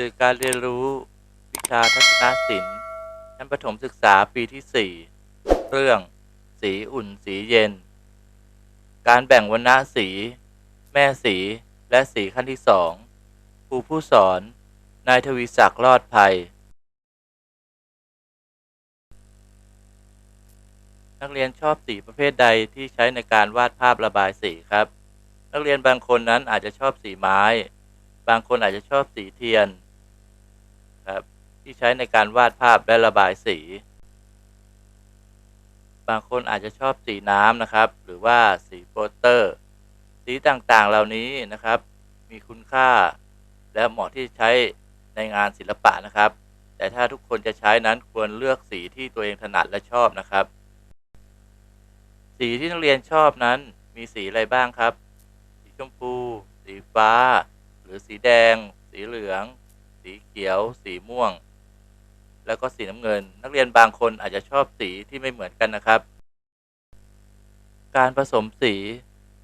สื่อการเรียนรู้วิชาทัศนศิลป์ชั้นประถมศึกษาปีที่ 4 เรื่อง สีอุ่นสีเย็น การแบ่งวรรณะสี แม่สีและสีขั้นที่สองครูผู้สอน นายทวีศักดิ์รอดภัย นักเรียนชอบสีประเภทใดที่ใช้ในการวาดภาพระบายสีครับ นักเรียนบางคนนั้นอาจจะชอบสีไม้ บางคนอาจจะชอบสีเทียน ครับ ที่ใช้ในการวาดภาพและระบายสี บางคนอาจจะชอบสีน้ำนะครับ หรือว่าสีโปสเตอร์ สีต่างๆเหล่านี้นะครับ มีคุณค่า และเหมาะที่ใช้ในงานศิลปะนะครับ แต่ถ้าทุกคนจะใช้นั้นควรเลือกสีที่ตัวเองถนัดและชอบนะครับ สีที่นักเรียนชอบนั้นมีสีอะไรบ้างครับ สีชมพู สีฟ้า หรือสีแดง สีเหลือง สีเขียว สีม่วง แล้วก็สีน้ำเงิน นักเรียนบางคนอาจจะชอบสีที่ไม่เหมือนกันนะครับ การผสมสี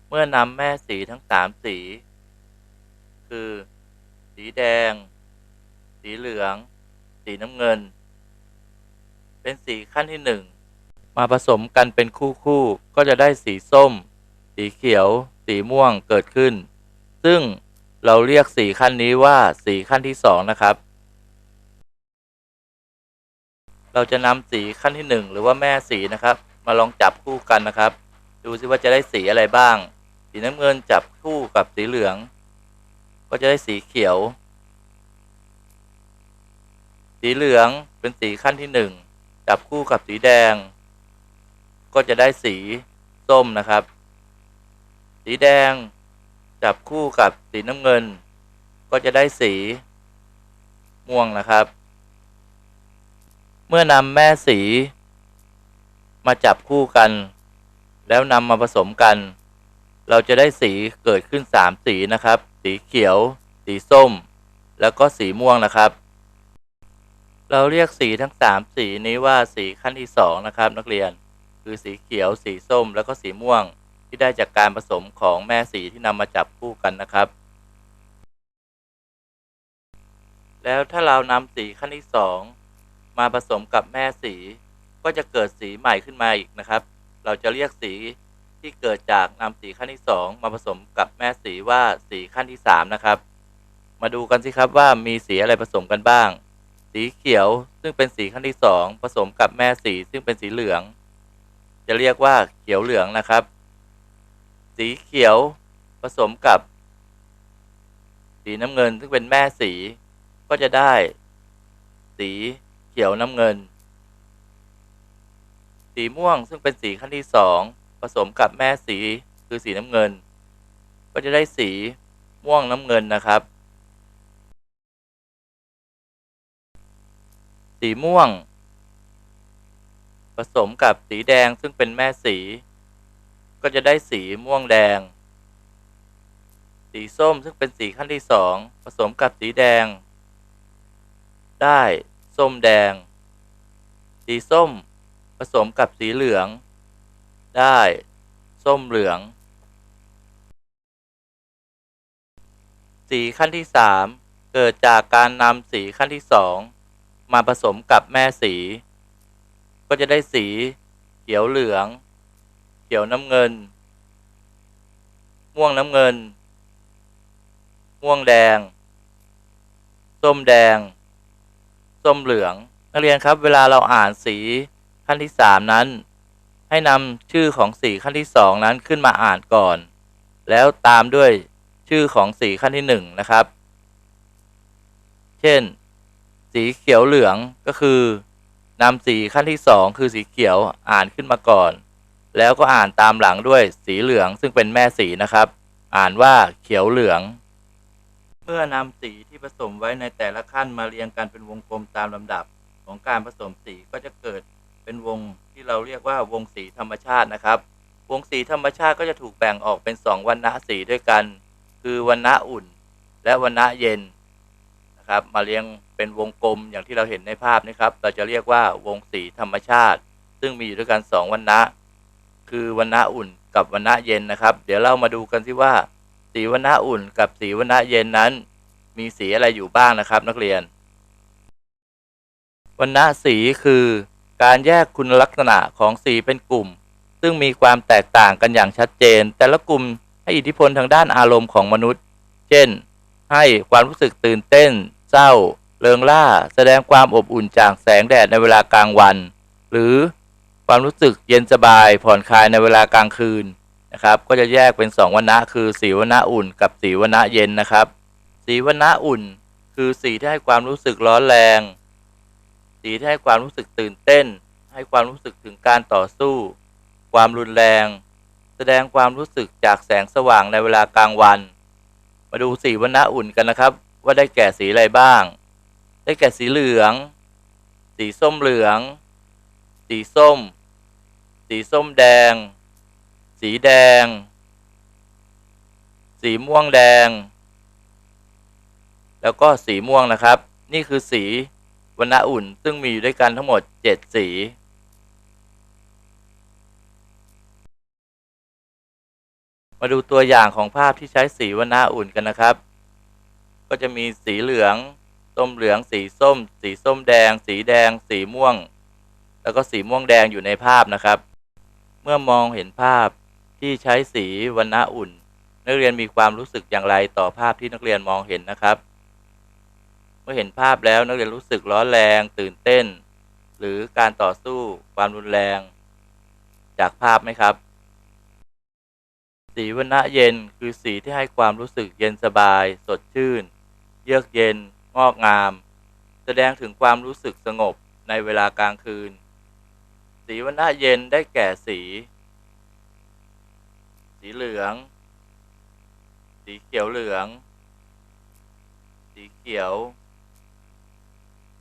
เมื่อนำแม่สีทั้งสามสี คือ สีแดง สีเหลือง สีน้ำเงิน เป็นสีขั้นที่หนึ่งมาผสมกันเป็นคู่คู่ก็จะได้สีส้ม สีเขียว สีม่วงเกิดขึ้น ซึ่ง เราเรียกสีขั้นนี้ว่าสีขั้นที่สองนะครับ เราจะนำสีขั้นที่หนึ่งหรือว่าแม่สีนะครับ มาลองจับคู่กันนะครับ ดูซิว่าจะได้สีอะไรบ้าง สีน้ำเงินจับคู่กับสีเหลือง ก็จะได้สีเขียว สีเหลืองเป็นสีขั้นที่หนึ่งจับคู่กับสีแดง ก็จะได้สีส้มนะครับ สีแดง จับคู่กับสีน้ำเงิน ก็จะได้สี ม่วงนะครับ เมื่อนำแม่สี มาจับคู่กัน แล้วนำมาผสมกัน เราจะได้สีเกิดขึ้นสามสีนะครับ สีเขียว สีส้ม แล้วก็สีม่วงนะครับ เราเรียกสีทั้งสามสีนี้ว่าสีขั้นที่สองนะครับ นักเรียน คือสีเขียว สีส้ม แล้วก็สีม่วง ที่ได้จากการผสมของแม่สีที่นำมาจับคู่กันนะครับ แล้วถ้าเรานำสีขั้นที่สองมาผสมกับแม่สี ก็จะเกิดสีใหม่ขึ้นมาอีกนะครับ เราจะเรียกสีที่เกิดจากนำสีขั้นที่สองมาผสมกับแม่สีว่าสีขั้นที่สามนะครับ มาดูกันสิครับว่ามีสีอะไรผสมกันบ้าง สีเขียวซึ่งเป็นสีขั้นที่สองผสมกับแม่สีซึ่งเป็นสีเหลือง จะเรียกว่าเขียวเหลืองนะครับ สีเขียวผสมกับ สีน้ำเงิน ซึ่งเป็นแม่สีก็จะได้ สีเขียวน้ำเงิน สีม่วงซึ่งเป็นสีขั้นที่สองผสมกับแม่สีคือสีน้ำเงิน ก็จะได้สีม่วงน้ำเงินนะครับ สีม่วง ผสมกับสีแดงซึ่งเป็นแม่สี ก็จะได้สีม่วงแดง สีส้มซึ่งเป็นสีขั้นที่สองผสมกับสีแดง ได้ส้มแดง สีส้มผสมกับสีเหลือง ได้ส้มเหลือง สีขั้นที่สามเกิดจากการนำสีขั้นที่สองมาผสมกับแม่สี ก็จะได้สีเขียวเหลือง ขียวน้ำเงิน ม่วงน้ำเงิน ม่วงแดง ส้มแดง ส้มเหลือง นักเรียนครับ เวลาเราอ่านสีขั้นที่สามนั้น ให้นำชื่อของสีขั้นที่สองนั้นขึ้นมาอ่านก่อน แล้วตามด้วยชื่อของสีขั้นที่หนึ่งนะครับ เช่น สีเขียวเหลืองก็คือนำสีขั้นที่สองคือสีเขียวอ่านขึ้นมาก่อน แล้วก็อ่านตามหลังด้วยสีเหลืองซึ่งเป็นแม่สีนะครับ อ่านว่าเขียวเหลือง เมื่อนำสีที่ผสมไว้ในแต่ละขั้นมาเรียงกันเป็นวงกลมตามลำดับของการผสมสีก็จะเกิดเป็นวงที่เราเรียกว่าวงสีธรรมชาตินะครับ วงสีธรรมชาติก็จะถูกแบ่งออกเป็นสองวรรณะสีด้วยกัน คือวรรณะอุ่น และวรรณะเย็นนะครับ มาเรียงเป็นวงกลมอย่างที่เราเห็นในภาพนี้ครับ เราจะเรียกว่าวงสีธรรมชาติ ซึ่งมีอยู่ด้วยกันสองวรรณะ คือวรรณะอุ่นกับวรรณะเย็นนะครับ เดี๋ยวเรามาดูกันสิว่า สีวรรณะอุ่นกับสีวรรณะเย็นนั้น มีสีอะไรอยู่บ้างนะครับ นักเรียนวรรณสีคือการแยกคุณลักษณะของสีเป็นกลุ่ม ซึ่งมีความแตกต่างกันอย่างชัดเจน แต่ละกลุ่มให้อิทธิพลทางด้านอารมณ์ของมนุษย์ เช่น ให้ความรู้สึกตื่นเต้น เศร้า เริงร่า แสดงความอบอุ่นจากแสงแดดในเวลากลางวัน หรือ ความรู้สึกเย็นสบายผ่อนคลายในเวลากลางคืนนะครับ ก็จะแยกเป็นสองวรรณะคือสีวรรณะอุ่น กับสีวรรณะเย็นนะครับ สีวรรณะอุ่น คือสีที่ให้ความรู้สึกร้อนแรง สีที่ให้ความรู้สึกตื่นเต้น ให้ความรู้สึกถึงการต่อสู้ ความรุนแรง แสดงความรู้สึกจากแสงสว่างในเวลากลางวัน มาดูสีวรรณะอุ่นกันนะครับ ว่าได้แก่สีอะไรบ้าง ได้แก่สีเหลือง สีส้มเหลือง สีส้ม สีส้มแดง สีแดง สีม่วงแดง แล้วก็สีม่วงนะครับ นี่คือสีวรรณะอุ่นซึ่งมีอยู่ด้วยกันทั้งหมด 7 สีมาดูตัวอย่างของภาพที่ใช้สีวรรณะอุ่นกันนะครับ ก็จะมีสีเหลือง ส้มเหลือง สีส้ม สีส้มแดง สีแดง สีม่วง แล้วก็สีม่วงแดงอยู่ในภาพนะครับ เมื่อมองเห็นภาพที่ใช้สีวรรณะอุ่น นักเรียนมีความรู้สึกอย่างไรต่อภาพที่นักเรียนมองเห็นนะครับ เมื่อเห็นภาพแล้วนักเรียนรู้สึกร้อนแรง ตื่นเต้น หรือการต่อสู้ความรุนแรง จากภาพไหมครับ สีวรรณะเย็นคือสีที่ให้ความรู้สึกเย็นสบาย สดชื่น เยือกเย็น งอกงาม แสดงถึงความรู้สึกสงบในเวลากลางคืน สีวรรณะเย็นได้แก่สี สีเหลือง สีเขียวเหลือง สีเขียว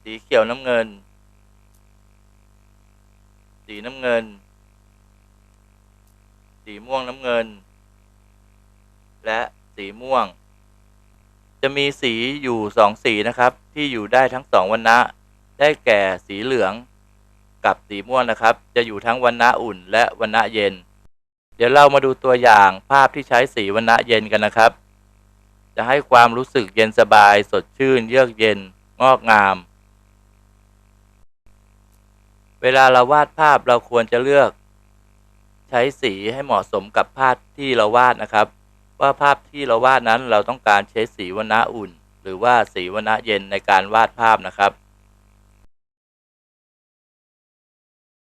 สีเขียวน้ำเงิน สีน้ำเงิน สีม่วงน้ำเงิน และสีม่วง จะมีสีอยู่สองสีนะครับ ที่อยู่ได้ทั้งสองวรรณะได้แก่สีเหลือง กับสีม่วงนะครับ จะอยู่ทั้งวรรณะอุ่นและวรรณะเย็น เดี๋ยวเรามาดูตัวอย่างภาพที่ใช้สีวรรณะเย็นกันนะครับ จะให้ความรู้สึกเย็นสบาย สดชื่น เยือกเย็น งอกงาม เวลาเราวาดภาพเราควรจะเลือก ใช้สีให้เหมาะสมกับภาพที่เราวาดนะครับ ว่าภาพที่เราวาดนั้นเราต้องการใช้สีวรรณะอุ่น หรือว่าสีวรรณะเย็นในการวาดภาพนะครับ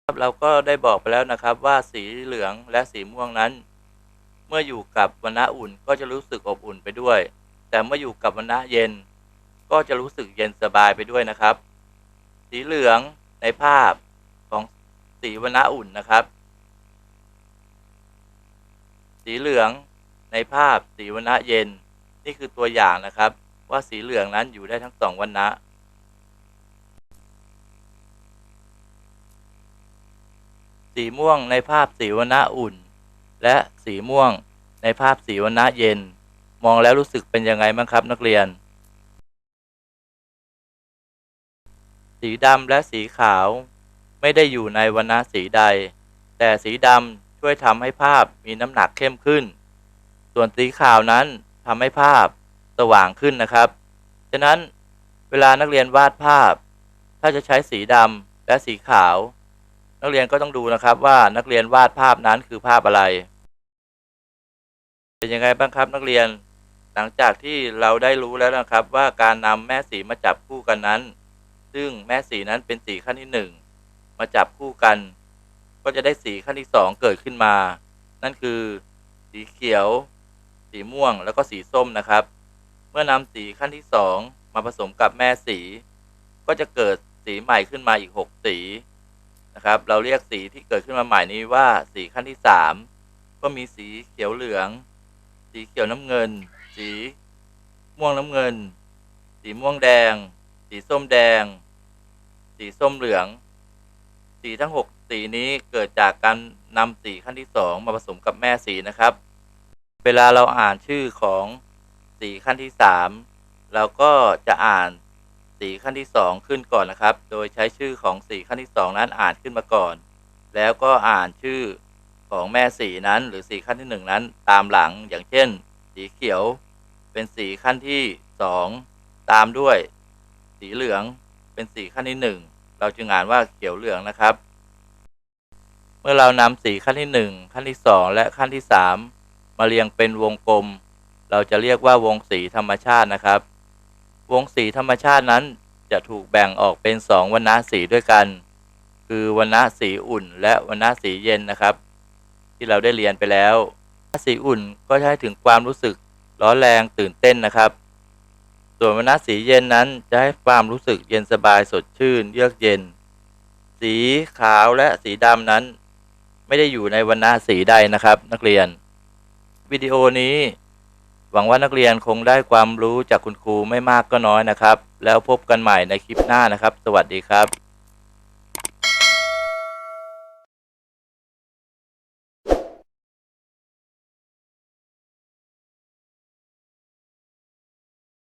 ครับเราก็ได้บอกไปแล้วนะครับว่าสีเหลืองและสีม่วงนั้น เมื่ออยู่กับวรรณะอุ่นก็จะรู้สึกอบอุ่นไปด้วย แต่เมื่ออยู่กับวรรณะเย็น ก็จะรู้สึกเย็นสบายไปด้วยนะครับ สีเหลืองในภาพของสีวรรณะอุ่นนะครับ สีเหลืองในภาพสีวรรณะเย็น นี่คือตัวอย่างนะครับ ว่าสีเหลืองนั้นอยู่ได้ทั้งสองวรรณะ สีม่วงในภาพสีวรรณะอุ่น และสีม่วงในภาพสีวรรณะเย็น มองแล้วรู้สึกเป็นยังไงบ้างครับนักเรียน สีดำและสีขาว ไม่ได้อยู่ในวรรณะสีใด แต่สีดำช่วยทำให้ภาพมีน้ำหนักเข้มขึ้น ส่วนสีขาวนั้นทำให้ภาพสว่างขึ้นนะครับ ฉะนั้นเวลานักเรียนวาดภาพ ถ้าจะใช้สีดำและสีขาว นักเรียนก็ต้องดูนะครับว่านักเรียนวาดภาพนั้นคือภาพอะไร เป็นยังไงบ้างครับนักเรียนหลังจากที่เราได้รู้แล้วนะครับว่าการนำแม่สีมาจับคู่กันนั้น ซึ่งแม่สีนั้นเป็นสีขั้นที่หนึ่งมาจับคู่กัน ก็จะได้สีขั้นที่สองเกิดขึ้นมา นั่นคือสีเขียว สีม่วงแล้วก็สีส้มนะครับ เมื่อนำสีขั้นที่สองมาผสมกับแม่สี ก็จะเกิดสีใหม่ขึ้นมาอีกหกสี นะครับ เราเรียกสีที่เกิดขึ้นมาใหม่นี้ว่าสีขั้นที่สามก็มีสีเขียวเหลือง สีเขียวน้ำเงิน สีม่วงน้ำเงิน สีม่วงแดง สีส้มแดง สีส้มเหลือง สีทั้งหกสีนี้เกิดจากการนำสีขั้นที่สองมาผสมกับแม่สีนะครับ เวลาเราอ่านชื่อของสีขั้นที่สามเราก็จะอ่าน สีขั้นที่สองขึ้นก่อนนะครับ โดยใช้ชื่อของสีขั้นที่สองนั้นอ่านขึ้นมาก่อน แล้วก็อ่านชื่อของแม่สีนั้น หรือสีขั้นที่หนึ่งนั้นตามหลังอย่างเช่น สีเขียว เป็นสีขั้นที่สองตามด้วย สีเหลืองเป็นสีขั้นที่หนึ่งเราจึงอ่านว่าเขียวเหลืองนะครับ เมื่อเรานำสีขั้นที่หนึ่งขั้นที่สองและขั้นที่สามมาเรียงเป็นวงกลม เราจะเรียกว่าวงสีธรรมชาตินะครับ วงสีธรรมชาตินั้นจะถูกแบ่งออกเป็นสองวรรณะสีด้วยกัน คือวรรณะสีอุ่น และวรรณะสีเย็นนะครับ ที่เราได้เรียนไปแล้วสีอุ่นก็ให้ถึงความรู้สึกร้อนแรงตื่นเต้นนะครับ ส่วนวรรณะสีเย็นนั้นจะให้ความรู้สึกเย็นสบายสดชื่น เยือกเย็น สีขาวและสีดำนั้น ไม่ได้อยู่ในวรรณะสีใดนะครับ นักเรียน วิดีโอนี้ หวังว่านักเรียนคงได้ความรู้จากคุณครูไม่มากก็น้อยนะครับ แล้วพบกันใหม่ในคลิปหน้านะครับ สวัสดีครับ